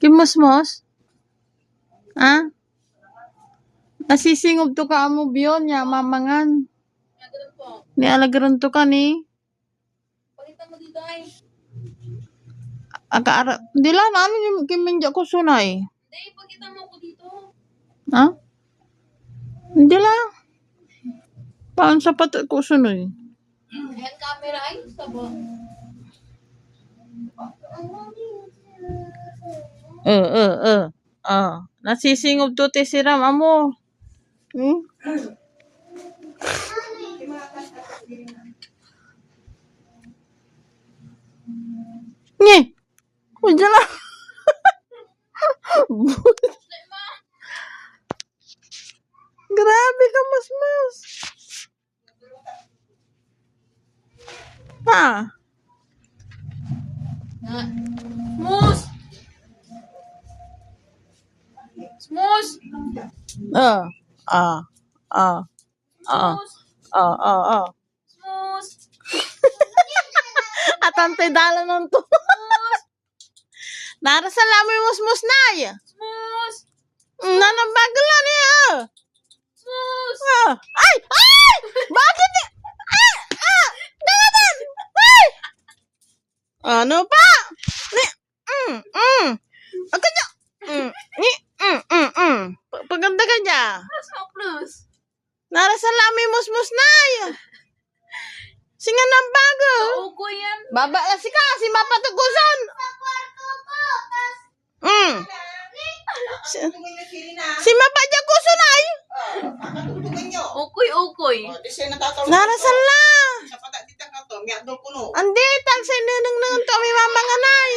Kimusmos? Ha? Nasisingob to ka amo biyon ya mamangan. Ni alagaran to ka ni. Pakita mo dito ay. Aga ara. Di lang ano yung kiminja ko sunay. Hindi, pakita mo ko dito. Ha? Hindi lang. Paano sa pato ko sunay? Ayan camera ay. Sabo. Eh, eh, eh. Ah, nasisingob to te siram amo. Hmm? Nye. Kuya lang. Grabe ka, mas mas. Ha? Na. Smooth! Smooth! Ah. Ah. Ah. Ah. Smooth! Ah. Ah. Ah. Smooth! At antay dala ng to. Narasal namin musmus na eh. Smooth! Nanambagal na niya. Smooth! Ah. Ay! Ay! Bakit? ni- Ah! Ah! Dalaman! Ay! Ano pa? Ni, mm, mm. Ako niya. Mm, ni, mm, mm, mm. Pa- Paganda ka niya. Plus o plus? Narasal namin musmus na eh. Singa ng bago. Uko yan. Baba na si ka, si mapatugusan. Mm. Si, si mapa dyan kusun ay. Ukoy, ukoy. Narasal na. Andi, tag sa ninang nang to, may mamanganay.